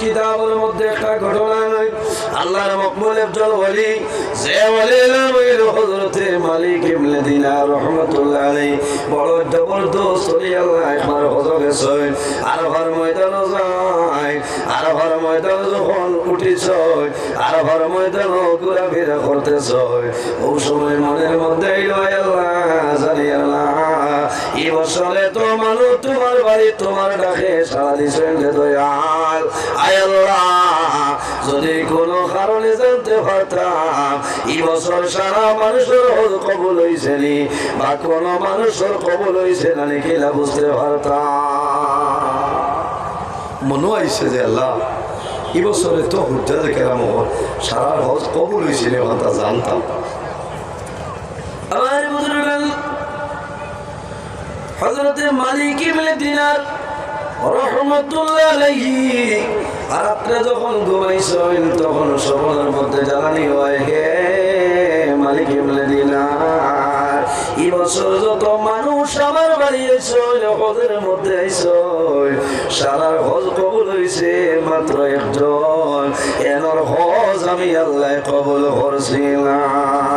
কিতাবের মধ্যে একটা ঘটনা নয়। আল্লাহর মকবুল একজন ওলি বড় জবরদস্ত ওলি আল্লাহ একবার আর ঘর ময়দান যায় আর ময়দান যখন উঠিছ আর ঘর ময়দান ঘুরা ফিরা করতেছ। ওই সময় মনের মধ্যে এই বছরে তো তোমার বাড়ি তোমার সারা দিছেন যে দয়াল। আয় আল্লাহ, যদি কোনো কারণে জানতে পারতাম এই বছর সারা মানুষের কবুল হয়েছে নি বা কোনো মানুষের কবুল হয়েছে না নাকি না বুঝতে পারতাম। মনে হয়েছে যে আল্লাহ এই বছরে তো হুজ্জাদের কেরাম সারা হজ কবুল হয়েছে নি জানতাম আমার বুজুর্গান হজরতে মালিক ইবনে দিনার রহমতুল্লাহ আলাইহি। আর যখন ঘুমাইছেন তখন সপনের মধ্যে জ্বালানি হয়, হে মালিক ইবনে দিনার, এই বছর যত মানুষ আমার বাড়ি এসো, হজের মধ্যে আইসো সারা হজ কবুল হয়েছে মাত্র একজন। এনর হজ আমি আল্লাহ কবুল করছিলাম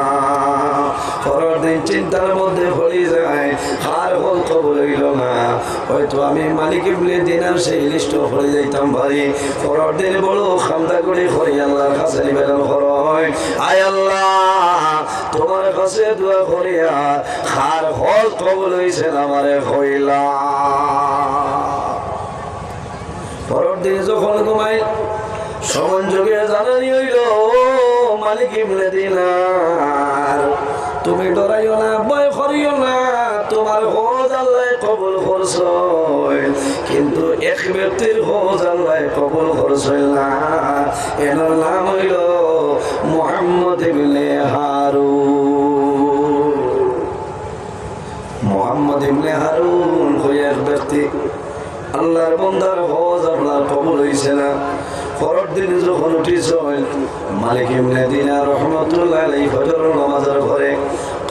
পরের চিন্তার মধ্যে পড়ে যায় আর হল কবল হইল না। হয়তো আমি মালিক ইবনে দিনার সেই লিস্ট পড়ে যাইতাম ভাই পরের দিন বড় খামদা করে করি, আল্লাহর কাছে নিবেদন করয় আয় আল্লাহ, তোমার কাছে দোয়া করি আর হার হল কবল হইছে আমারে হইলা পরের দিন যখন ঘুমাই সমন যোগে জানানি হইল, মালিক ইবনে দিনার তুমি ডরাইও না, ভয় করিও না। তোমার হজ আল্লাহ কবুল করছ। কিন্তু এক ব্যক্তির হজ আল্লাহ কবুল করছ না। এনার নাম হইল মোহাম্মদ ইবনে হারুন। মোহাম্মদ ইবনে হারুন হয়ে এক ব্যক্তি, আল্লাহর বন্দার হজ আপনার কবুল হইছে না। পরের দিন যখন উঠিছ মালিক ইবনে দিনা রহমতুল্লাহ আলাইহি ফজর নামাজের ঘরে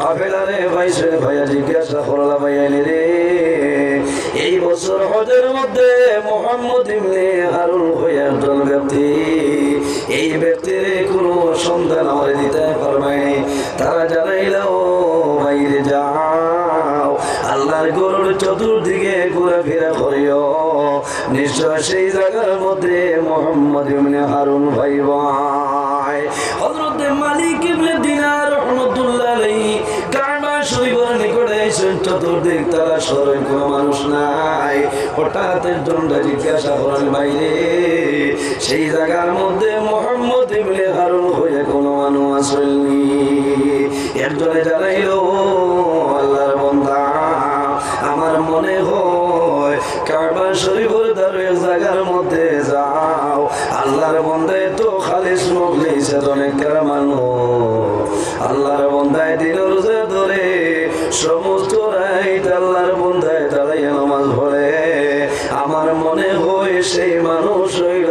কাফেলারে ভাইছে ভাইয়া জিজ্ঞাসা করলা ভাইয়ানি রে, এই বছর হজের মধ্যে মোহাম্মদ হারুন হয়ে একজন ব্যক্তি, এই ব্যক্তির কোনো সন্তান আমার দিতে পারবাইনি তারা জানাইল বাইরে যাও আল্লাহর গরুর চতুর্দিকে ঘোরাফেরা করিও। নিশ্চয় সেই জায়গার মধ্যে মোহাম্মদ ইবনে হারুন ভাই ভাই। মালিক ইবনে দিনার রহমাতুল্লাহ এসে চতুর্দিক মানুষ নাই। হঠাৎ সেই মধ্যে হারুন কোনো একজনে জানাইলো শরীফের দারের জায়গার মধ্যে যাও। আল্লাহর বন্ধে তো খালিস মগলি সেদনে মানুষ। আল্লাহর বন্ধায় দিল রোজা ধরে সমস্ত রাইট আল্লাহর বন্ধায় দাঁড়াইয়া নামাজ পড়ে। আমার মনে হয় সেই মানুষ হইল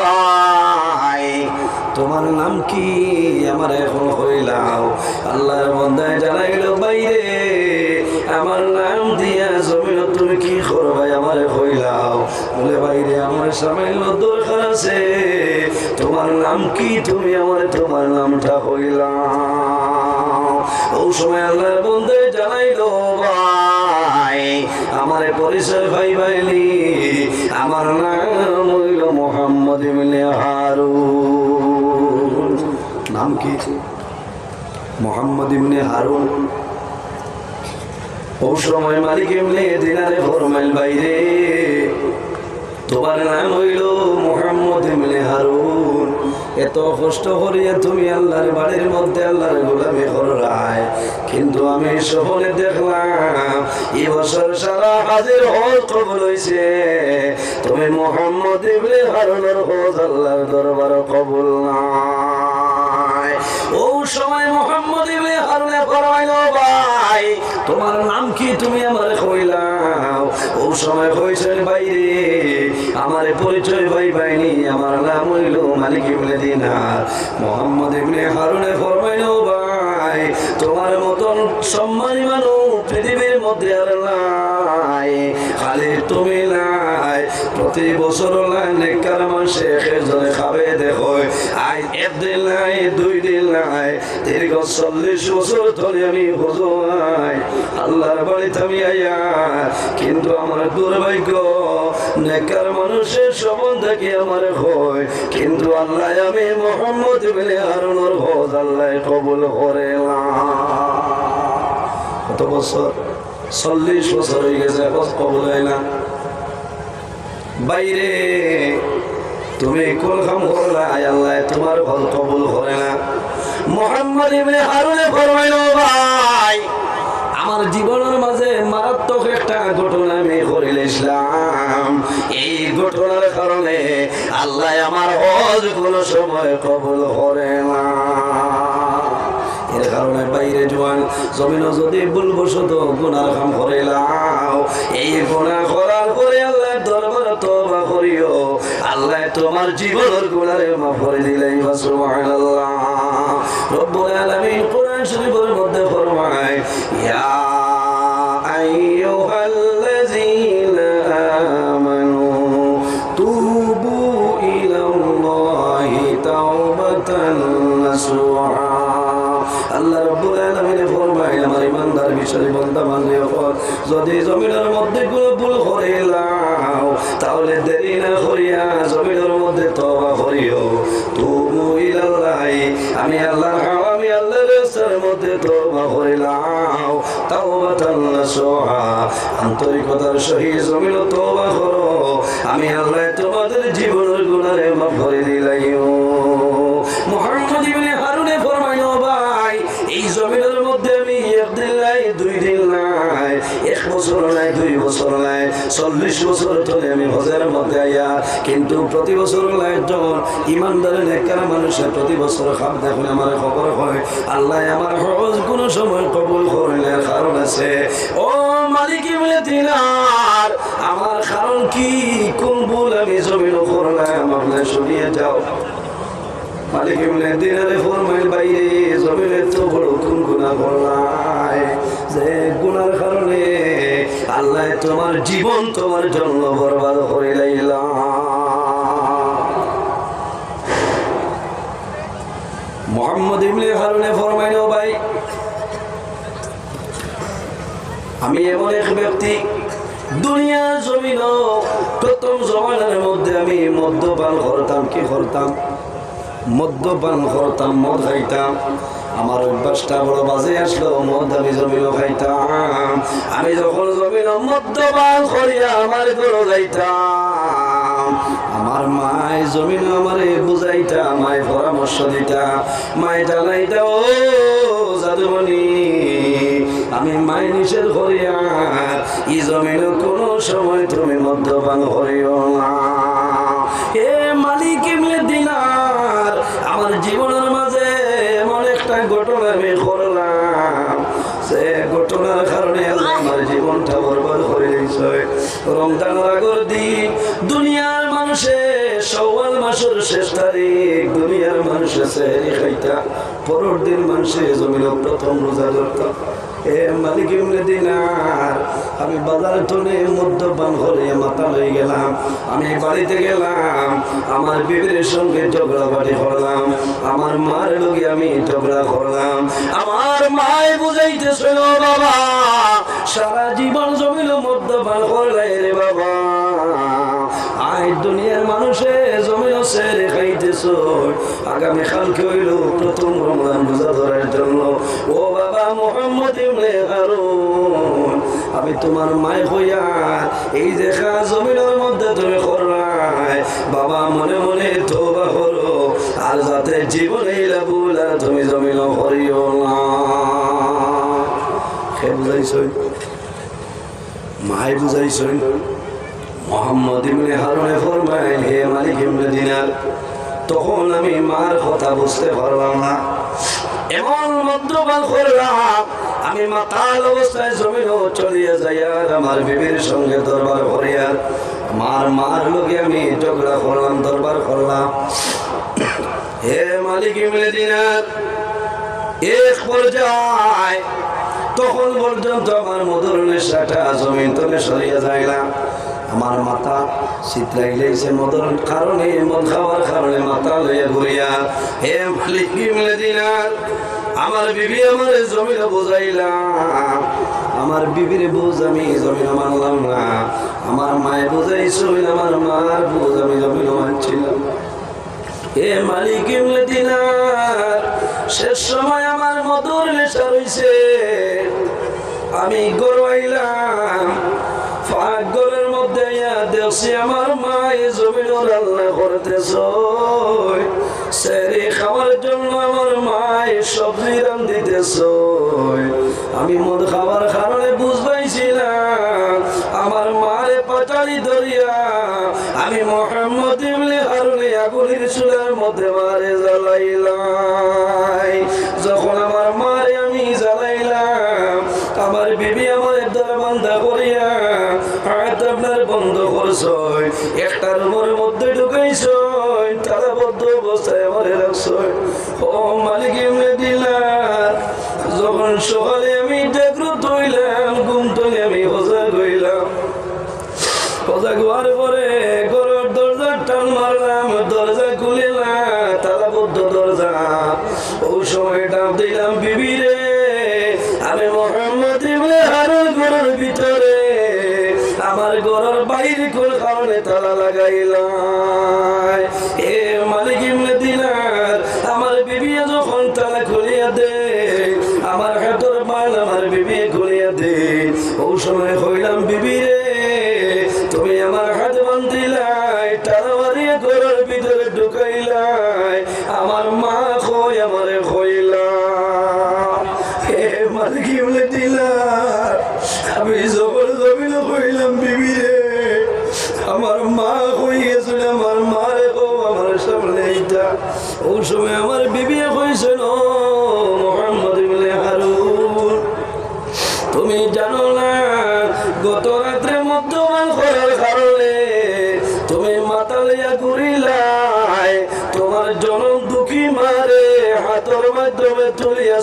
নাম কি? আমার এখন হইলাও আল্লাহর বন্দায় জানাইল বাইরে, আমার নাম দিয়া জমিন তুমি কি করবাই আমারে হইলাও বলে, বাইরে, আমার সামান্য দরকার আছে। তোমার নাম কি? তুমি আমার, তোমার নামটা হইলাও ও সময় আল্লাহর বন্ধে জানাইলো ভাই, আমার পরিচয় ভাই ভাইলি আমার নাম হইল মোহাম্মদ ইবনে হারুন। নাম কি মোহাম্মদ ইবনে হারুন। সময় মালিক এমনি দিনারে ফরমাইল বাইরে তোমার নাম হইল মোহাম্মদ ইবনে হারুন। এত কষ্ট করিয়া তুমি আল্লাহর বাড়ির মধ্যে আল্লাহর গোলামি করায় কিন্তু আমি সহনে দেখলাম এই বছর সারা হাজির হজ কবল হইছে। তুমি মোহাম্মদ ইবনে হারুনের হজ আল্লাহর দরবার কবুল নাই ও সময় মোহাম্মদ ইবনে হারুনে ফরমাইলো ভাই, তোমার নাম কি তুমি আমার কইলাও? ও সময় কইছেন বাইরে আমার পরিচয় ভাই বাইনি আমার নাম হইল মালিক ইবনে দিনার। মোহাম্মদ ইবনে হারুনে ফরমাইলো, ভাই, তোমার মতন সম্মানী মানুষ পৃথিবীর মধ্যে আর নাই। খালি তুমি নাই। প্রতি বছর মাসে জনে খাবে দেখো। আই একদিন নাই, দুই দিন নাই। দীর্ঘ চল্লিশ বছর ধরে আমি বোঝাই আল্লাহর বাড়িতে আমি আইয়া কিন্তু আমার দুর্ভাগ্য নেকার মানুষের সম্বন্ধে কি আমার হয়? কিন্তু আল্লাহ আমি মোহাম্মদ বলে হারুনোর ভোজ আল্লাহ কবুল করে না। কত বছর? চল্লিশ বছর হয়ে গেছে কবুল হয় না। বাইরে, তুমি কোন কাম করলা আল্লাহ, তোমার ফল কবুল করে না। মোহাম্মদ ইবনে হারুনে ফরমাইলো ভাই, আমার জীবনের মাঝে মারাত্মক একটা ঘটনা আমি করিলাম এই ঘটনার কারণে আল্লাহ আমার হজ কোন সময় কবুল করে না। বাইরে জোয়ান জমিন যদি ভুলবশত গুনার কাম করিলাম এই গুণা করার পরে আল্লাহ দরবার তবা করিও। আল্লাহ তোমার জীবনের গুণারে মাফ করে দিলেই সুবহানাল্লাহ। রব্বুল আলামিন কোরআন শরীফের মধ্যে ফরমায়, ইয়া আল্লাহ আলামিন ফরমায় আমার ইমানদার বিষয় বন্ধা মানে যদি জমিনের মধ্যে কোনো করিলাম তাহলে দেরি না করিয়া জমিনের মধ্যে তওবা করিও। তুমু ইলাল্লাহি, আমি আল্লাহ আমি আল্লাহর রাস্তার মধ্যে তওবা করিলাম তাওবাতান নাসুহা আন্তরিকতার সহিত জমিন তওবা করো। আমি আল্লাহ তোমাদের জীবনের গুনারে মাফ করে দিলাইও। বছর নাই, দুই বছর নাই, চল্লিশ বছর ধরে আমি হজের মধ্যে আইয়া, কিন্তু প্রতি বছর নাই যখন ইমানদারের নেকার মানুষের প্রতি বছর খাপ দেখুন, আমার খবর হয়, আল্লাহ আমার হজ কোনো সময় কবুল করলে কারণ আছে। ও মালিক ইবনে দিনার, আমার কারণ কি? কোন ভুল আমি জমিন করলাম আপনার শুনিয়ে যাও। মালিক ইবনে দিনারে ফরমাইল, বাইরে জমিনে তো বড় কোন গুনাহ করলাই যে গুনার কারণে আল্লাহ তোমার জীবন তোমার জন্য বরবাদ করে লাইলা। মোহাম্মদ ইবনে হারুনে ফরমাইল ভাই, আমি এমন এক ব্যক্তি দুনিয়া জমিন প্রথম জমানের মধ্যে আমি মদ্যপান করতাম, কি করতাম? মদ্যপান করতাম, মদ খাইতাম। আমার অভ্যাসটা বড় বাজে আসলো, মদ আমি জমিন খাইতাম। আমি যখন জমিন মদ্যপান করিয়া আমার গরু যাইতাম, আমার মায় জমিন আমারে বুঝাইতা মায় পরামর্শ দিতা মায় জানাইতা, ও জাদুমণি, আমি মায় নিষেধ করিয়া ই জমিন কোনো সময় তুমি মদ্যপান করিও না। হে মালিক, এমনি ঘটনা আমি করলাম। সে ঘটনার কারণে আমার জীবনটা বরবাদ করে দিয়েছে। রমজান আগর দিন, দুনিয়ার মানুষে সওয়াল মাসের শেষ তারিখ, দুনিয়ার মানুষে সেই খাইতা, পরের দিন মানুষে জমিল প্রথম রোজা ধরতাম আমি বাজার টনে মাথা লই গেলাম। আমি বাড়িতে গেলাম, আমার বিবির সঙ্গে ঝগড়া বাড়ি করলাম। আমার মার লোকে আমি ঝগড়া করলাম। আমার মায় বুঝাইতেছিল বাবা, সারা জীবন জমিল মদ্যপান করলে রে বাবা। আই দুনিয়ার মানুষে জমিন সেরে খাইতেছ আগামী কালকে হইল প্রথম রমজান রোজা ধরার জন্য। ও বাবা মোহাম্মদ ইবনে হারুন, আমি তোমার মায় হইয়া এই দেখা জমিনের মধ্যে তুমি করলাই বাবা মনে মনে তোবা হলো আর যাতে জীবনে লাগুল আর তুমি জমিন করিও না। সে বুঝাইছই? মাই বুঝাইছই? মোহাম্মদ ইবনে হারুনে ফরমায়, হে মালিক ইবনে দিনার তখন আমি মার কথা বুঝতে পারলাম না। এমন মদ্যপান করলাম আমি মাতাল অবস্থায় জমিন চলিয়ে আর আমার বিবির সঙ্গে দরবার করিয়ার মার মার লোকে আমি ঝগড়া করলাম, দরবার করলাম। হে মালিক দিনার, এক পর্যায় তখন পর্যন্ত আমার মধুর নেশাটা জমিন তলে সরিয়ে না আমার মাথা শীতলাই লেগেছে মধুর কারণে, মদ খাওয়ার কারণে মাথা লইয়া ঘুরিয়া, হে মালিক আমার বিবি আমার জমিনে বোঝাইলাম আমার বিবির বুঝ আমি জমিনে মানলাম না। আমার মায়ের বুঝাইছিল আমার মার বুঝ আমি জমিনে মানছিলাম এ মালিক শেষ সময় আমার মধুর নেশা রইছে। আমি গড়াইলাম ফাঁক ঘরের আমি মদ খাওয়ার কারণে বুঝবাইছিলাম আমার মারে পাটালি ধরিয়া আমি ইবনে হারুনে আগুনের চুলার মধ্যে মারে জ্বালাইলাই। যখন আমার আমার বিবি আমার দ্বারা বান্ধা করিয়া হাত আপনার বন্ধ করছ একটার মোর মধ্যে ঢুকাইছ তালাবদ্ধ অবস্থায় আমার রাখছ ও মালিক দিলাম যখন সকালে তালা লাগাইলাম এ মালিক ইবনে দিনার আমার বিবি যখন তালা খুলিয়া দে আমার হাতের মাল আমার বিবি খুলিয়া দে ওই সময় হইলাম, বিবি রে, তুমি আমার হাত বান্ধিলাই, তালা মারিয়া ঘরের ভিতরে ঢুকাইলাই। আমার মা কই, আমারে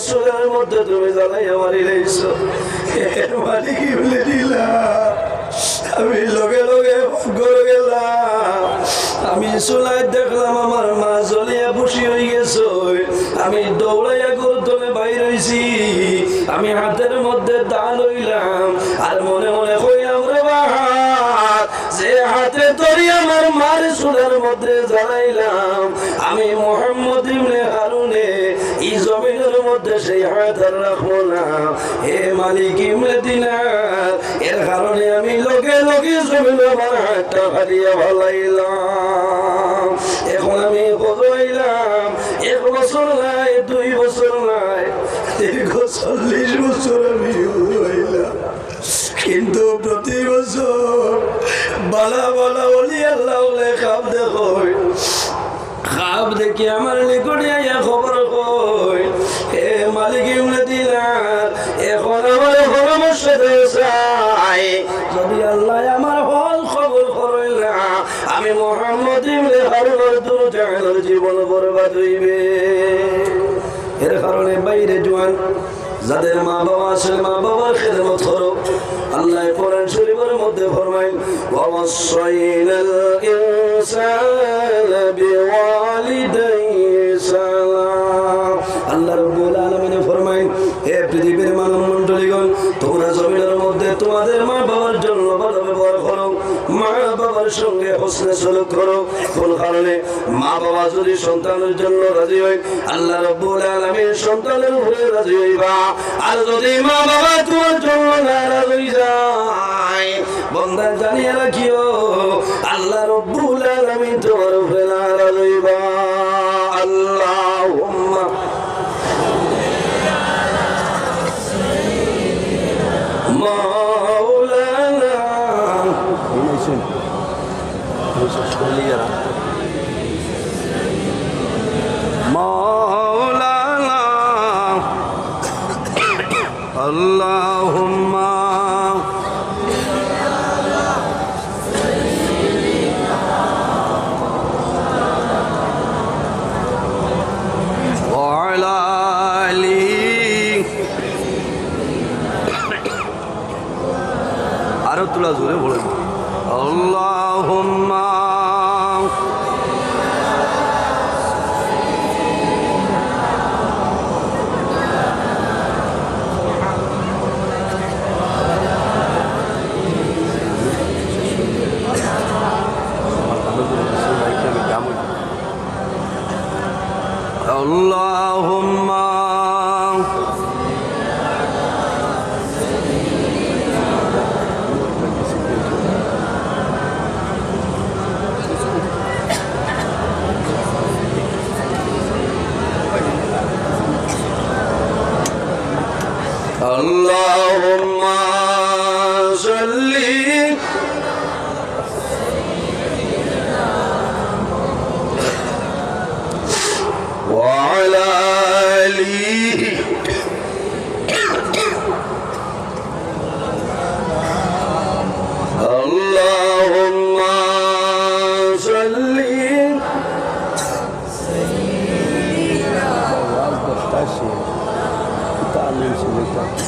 তুলিয়া মধ্যে তুমি জ্বালাইয়া মারি লাইছ এর মালিক কি বলে দিলা? আমি লগে লগে ঘরে গেলাম। আমি চুলাই দেখলাম আমার মা জ্বলিয়া বসি হয়ে গেছে। আমি দৌড়াইয়া গরুতলে বাইর হইছি। আমি হাতের মধ্যে দা লইলাম আর মনে মনে কইলাম রে বাহাত যে হাতে ধরি আমার মার চুলের মধ্যে জ্বালাইলাম। আমি মোহাম্মদ মধ্যে সেই আর রাখব না হে মালিক ইবনে দিনার এর কারণে আমি লোকে লোকে জমিন আমার হাতটা হারিয়ে ভালাইলাম এখন আমি হলাইলাম এক বছর নাই, দুই বছর নাই, দীর্ঘ চল্লিশ বছর আমি কিন্তু প্রতি বছর বালা বালা বলি আল্লাহ খাপ দেখো খাপ দেখি আমার নিকটে খবর কই মালিক ইমনে দিলার এখন আমার পরামর্শ চাই। যদি আল্লাহ আমার হল আমি জীবন বরবাদ হইবে। এর কারণে বাইরে জোয়ান, যাদের মা বাবা আছে মা বাবার খেদমত করো। আল্লাহ কোরআন শরীফের মধ্যে ফরমাইন ওয়াসাইনাল ইনসানা বিওয়ালিদাইহি তোমাদের মা বাবার জন্য ভালো ব্যবহার করো, মা বাবার সঙ্গে হোসনে সলুক করো। কোন কারণে? মা বাবা যদি সন্তানের জন্য রাজি হয়, আল্লাহ রব্বুল আলামিন সন্তানের উপরে রাজি হইবা। আর যদি মা বাবা তোমার জন্য নারাজ হয়ে যায় বন্ধা জানিয়ে রাখিও, আল্লাহ রব্বুল আলামিন তোমার উপরে নারাজ হইবা।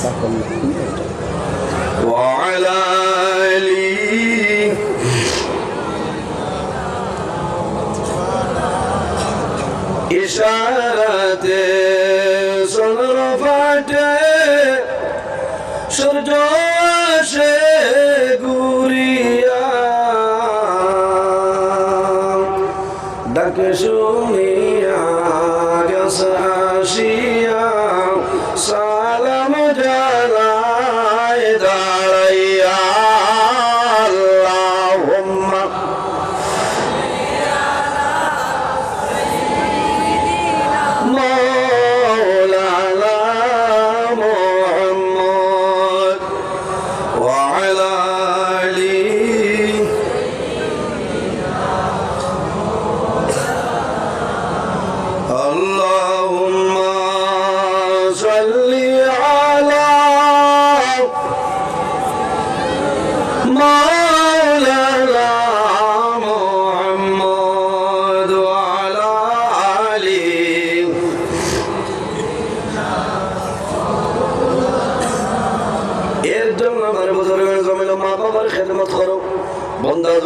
Sachen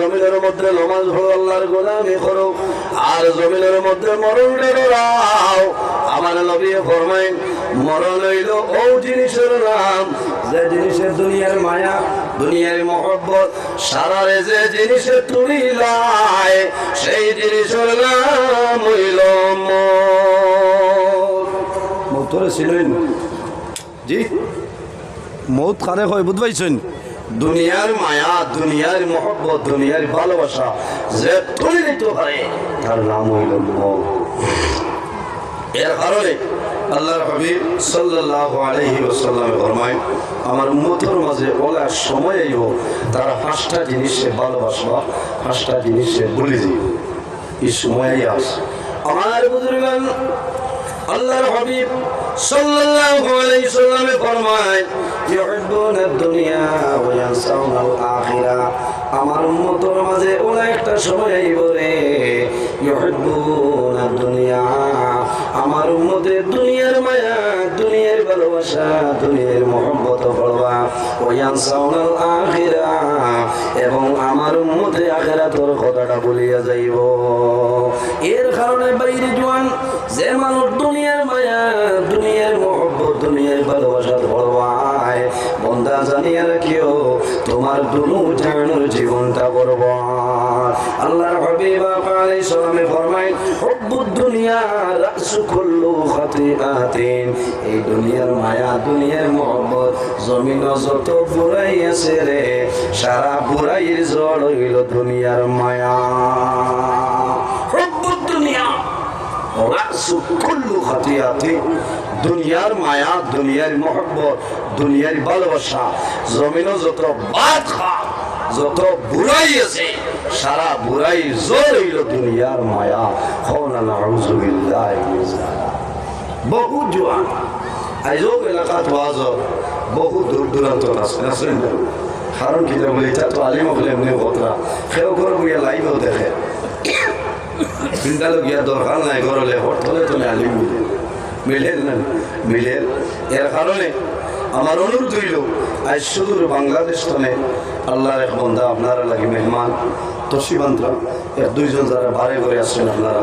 জমিনের মধ্যে নমাজ হো আল্লাহর গোলামি করো। আর জমিনের মধ্যে মরণ ডরাও আমার নবী ফরমাই মরণ হইল ও জিনিসের নাম। যে জিনিসের দুনিয়ার মায়া, দুনিয়ার মহব্বত সারারে যে জিনিসের তুলিলায় সেই জিনিসের নাম হইল মতরে ছিলেন। জি? মৌত কারে হয় বুঝ পাইছেন দুনিয়ার মায়া, দুনিয়ার মহব্বত, দুনিয়ার ভালোবাসা যে তুলে নিতে তার নাম হইল এর কারণে আল্লাহর হাবিব সাল্লাল্লাহু আলাইহি ওয়াসাল্লাম ফরমায়, আমার উম্মতের মাঝে ওলা সময়েই হোক তারা পাঁচটা জিনিসে ভালোবাসবা, পাঁচটা জিনিসে ভুলে যাই এই সময়েই আস আমার বুজুর্গান আল্লাহর হাবিব সাল্লাল্লাহু আলাইহি সাল্লাম ফরমায়, ইউহিব্বুনা দুনিয়া ওয়া ইয়ানসাউনা আল-আখিরা আমার উম্মতের মাঝে ওলা একটা সময় আইব রে দুনিয়া আমার উম্মতের দুনিয়ার মায়া, দুনিয়ার ভালোবাসা, দুনিয়ার মহব্বত করবা ওয়া ইয়ানসাউনা আল-আখিরা এবং আমার উম্মতে আখিরাতের কথাটা বলিয়া যাইব। এর কারণে বাইরে জোয়ান যে মানুষ দুনিয়ার মায়া, দুনিয়ার মহব্বত, দুনিয়ার ভালোবাসা ধরবায় বন্ধা জানিয়ে রাখিও, তোমার দুনু জানুর জীবনটা বরবাদ। আল্লাহর হাবিব আলাইহিস সালামে ফরমাইল হুব্বুদ দুনিয়া, রাসু কুল্লু খাতিআতিন। এই দুনিয়ার মায়া, দুনিয়ার মোহব্বত, জমিন যত বুড়াই আছে রে। সারা বুড়াইয়ের জড় হইল দুনিয়ার মায়া হুব্বুদ দুনিয়া রাসু কুল্লু খাতিআতিন দুনিয়ার মায়া, দুনিয়ার মোহব্বত, দুনিয়ার ভালোবাসা, জমিনও যত বাদ যত বুড়াই আছে, সারা বুড়াই জোর হইল দুনিয়ার মায়া। বহু জোয়ান আইজও এলাকাত ওয়াজ, বহু দূর দূরান্ত আছে কারণ কি বলে এটা তো আলিম হলে এমনি কথা সেও করে লাইভও দেখে। চিন্তালো গিয়া দরকার নাই করলে হরতলে তলে আলিম মিলে না মিলেন এর কারণে আমার অনুরোধ হইল আজ সুদূর বাংলাদেশ তনে আল্লাহর এক বন্ধা আপনারা লাগে মেহমান তসিবান্তরা এর দুইজন যারা ভাড়ে করে আসছেন আপনারা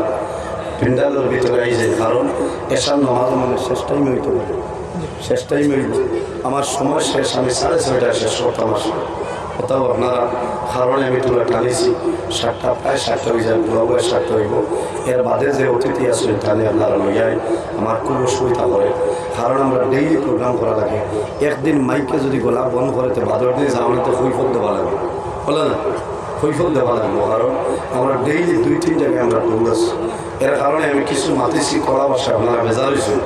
পিন্ডালের ভিতরে আইছে কারণ এসার নামাজ মানে শেষ টাইম হইতে পারে। শেষ টাইম হইব আমার সময় শেষ, আমি সাড়ে ছয়টায় শেষ করতাম আসলে কোথাও আপনারা কারণে আমি তুলে টানিছি সাতটা, প্রায় সাতটা হয়ে যায় বুড়া বয়স সাতটা হইব। এর বাদে যে অতিথি আসবেন তাহলে আপনারা লইয়াই আমার খুব অসুবিধা করে। কারণ আমরা ডেইলি প্রোগ্রাম করা লাগে। একদিন মাইকে যদি গলা বন্ধ করে, তো বাদর দিন আমরা তো কৈফত দেওয়া লাগবে। বলে না কৈফত দেওয়া লাগবে কারণ আমরা ডেইলি দুই, তিন জায়গায় আমরা দৌড়াচ্ছি এর কারণে আমি কিছু মাতিছি, কড়া বাসায় আপনারা বেজার হয়েছেন।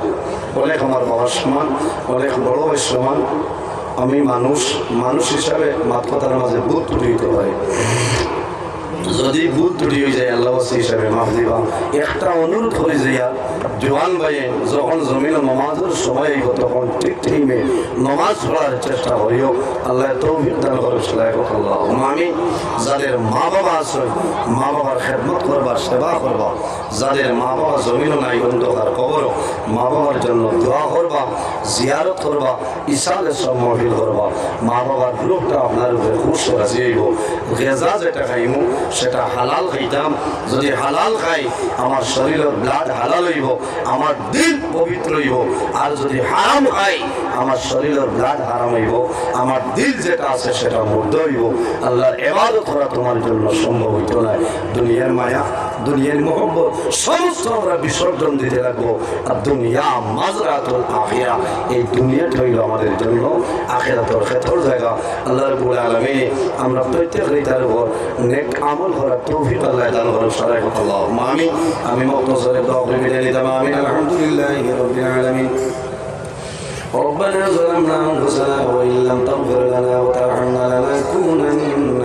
অনেক আমার বাবার সমান অনেক বড় সমান। আমি মানুষ মানুষ হিসাবে মাত্র তার মাঝে ভুল ত্রুটি হয়। যদি ভুল ত্রুটি হয়ে যায়, আল্লাহ হিসাবে মাফ দিবা। একটা অনুরোধ হয়ে যাইয়া জোয়ান ভাইয়ে, যখন জমিন নমাজের সময় আইব তখন ঠিক টাইমে নমাজ পড়ার চেষ্টা করিও। আল্লাহ তৌফিক দান করে আল্লাহ। আমি যাদের মা বাবা আছে মা বাবার খেদমত করবা, সেবা করবা, যাদের মা বাবা জমিন নাই, অন্ধকার কবর মা বাবার জন্য দোয়া করবা, জিয়ারত করবা ইসালে সব মহিল করবা। মা বাবার লোকটা আপনার উপরে খুশ রাজি হইব। গেজা যেটা খাইমু সেটা হালাল খাইতাম। যদি হালাল খাই, আমার শরীরের ব্লাড হালাল হইব, আমার দিল পবিত্র হইব। আর যদি হারাম খাই, আমার শরীরের ব্লাড হারাম হইব। আমার দিল যেটা আছে সেটা মুগ্ধ হইব। আল্লাহর এবাদত করা তোমার জন্য সম্ভব হইত না। দুনিয়ার মায়া দুনিয়ার মোহব্বত সমস্ত আমরা বিসর্জন দিতে লাগবো আর দুনিয়া মাজরাতুল আখিরা এই দুনিয়াটা হইল আমাদের জন্য আখিরাতর ক্ষেত্র জায়গা আল্লাহ রবুল আলমী আমরা প্রত্যেকেই তার উপর নেক আমল করার তৌফিক আল্লাহ দান করুন সারাই আল্লাহ আমি আমি মক্তসরে দোয়া করে বিদায় নিতাম আমিন আলহামদুলিল্লাহ রবিল আলমিন ربنا ظلمنا انفسنا وان لم تغفر لنا وترحمنا لنكونن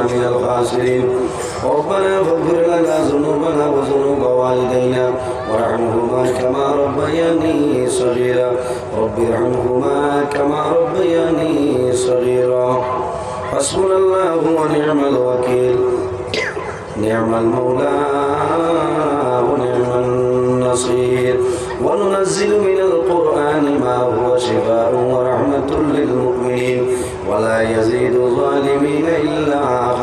من الخاسرين ربنا فاغفر لنا ذنوبنا وذنوب والدينا وارحمهما كما ربياني صغيرا. رب ارحمهما كما ربياني صغيرا. حسبنا الله ونعم الوكيل. نعم المولى ونعم النصير. وننزل من القرآن ما هو شفاء ورحمة للمؤمنين. ولا يزيد الظالمين إلا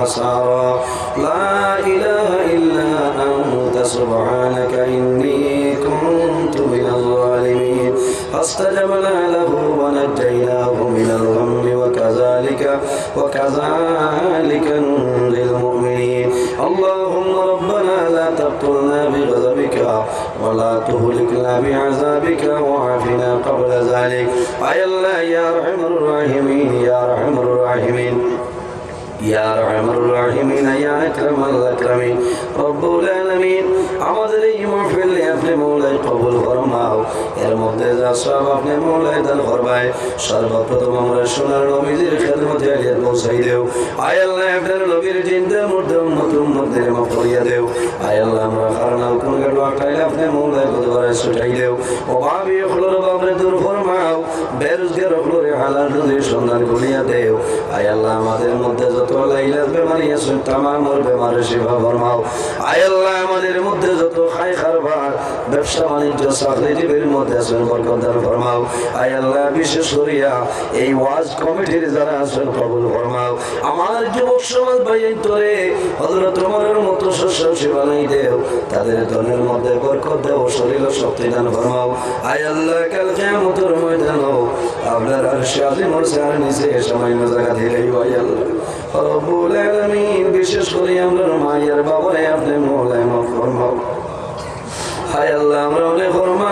خسارا لا إله إلا أنت سبحانك إني كنت من الظالمين. فاستجبنا له ونجيناه من الغم وكذلك وكذلك ننجي المؤمنين. اللهم ربنا لا تقتلنا بغضبك ولا تهلكنا بعذابك وعافنا قبل ذلك. أي الله يا أرحم الراحمين يا أرحم الراحمين. ইয়া রহমানুর রাহিমিন, ইয়া আকরামাল আকরামিন, রব্বুল আলামিন। আমাদের এই মাহফিলে আপনি মৌলাই কবুল ফরমাও। এর মধ্যে যা সব আপনি মৌলাই দান ফরমায়, সর্বপ্রথম আমরা সোনার নবীজির খেদমতে আলিয়ার পৌঁছাই দেও। আয় আল্লাহ, আপনার নবীর জিন্দার মধ্যে উন্নত উন্নতের মাফ করিয়া দেও। আয় আল্লাহ, আমরা কারণ কোন গেট আটাইলে আপনি মৌলাই কতবার ছুটাই দেও। ও ভাবি হলো বাবরে দূর ফরমাও। বেরোজগার হলোরে হালাল রুজির সন্ধান করিয়া দেও। আয় আল্লাহ, আমাদের মধ্যে যত লাইলা বেমারি আছে, তামামর বেমারে সেবা ফরমাও। আয় আল্লাহ, আমাদের মধ্যে যত খাই খারবার ব্যবসা বাণিজ্য চাকরিজীবীর মধ্যে আছেন বরকদার ফরমাও। আয় আল্লাহ, বিশেষ করিয়া এই ওয়াজ কমিটির যারা আছেন, কবুল ফরমাও। আমার যুবক সমাজ ভাই তোরে হজরত তোমার মতো শস্য সেবা নাই দেও। তাদের ধনের মধ্যে বরকত দেও শরীর শক্তি দান ফরমাও। আয় আল্লাহ, কাল কেমতর ময়দান আপনার আর শাজিম ওর সার নিচে সামান্য জায়গা দিলেই ভাই আল্লাহ। রব্বুল আলামিন, বিশেষ করে আমরা মায়ের বাবারে আপনি মাফ ফরমাও হায় আল্লাহ, আমরা অনেক ফরমা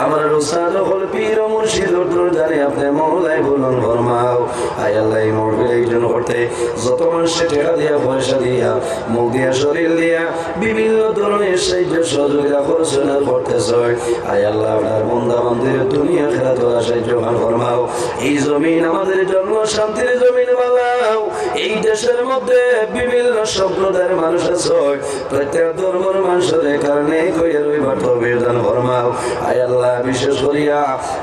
আমরা রুসাদ হল পীর মুর্শিদ উর্দুর জানি আপনি মৌলাই বলুন ফরমাও হায় আল্লাহ এই মরবিল একজন করতে যত মানুষে টাকা দিয়া, পয়সা দিয়া, মুখ দিয়া, শরীর দিয়া, বিভিন্ন ধরনের সাহায্য সহযোগিতা করছেন করতেছ আয় আল্লাহ আপনার বন্ধা বান্ধবের দুনিয়া খেলা তোলা সাহায্য গান ফরমাও। এই জমিন আমাদের জন্য, শান্তির জমিন বানাও। এই দেশের মধ্যে বিভিন্ন সম্প্রদায়ের মানুষ আছে, প্রত্যেক ধর্মের মানুষের কারণে কইয়া রইবার তবে দান ফরমাও। আয় আল্লাহ, বিশেষ করিয়া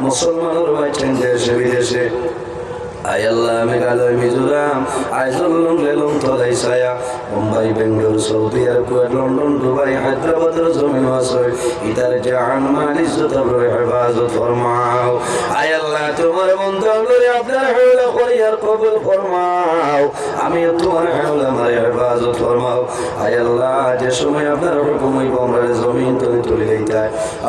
মুসলমানের বাইছেন দেশে বিদেশে। আয় আল্লাহ মেঘালয় মিজোরাম আয় আইজলং লেলং তলাই ছায়া। Mumbai, Bangalore, Saudi Arab, Kuwait, London, Dubai, হায়দ্রাবাদের জমিন আসয় ইতার জাহান মান ইজ্জত হেফাজত ফরমাও। আয় আল্লাহ তোমার বন্ধু আমরে আপনার হেওলা করিয়ার কবুল ফরমাও। আমি তোমার হেওলা মারে হেফাজত ফরমাও। আয় আল্লাহ যে সময় আপনার হুকুম হুকুমই বমরার জমিন তুমি তুলে দিতে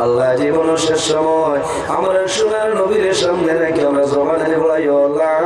আল্লাহ জীবন শেষ সময়, আমরা সোনার নবীর সামনে রেখে আমরা জবানে বলাই লা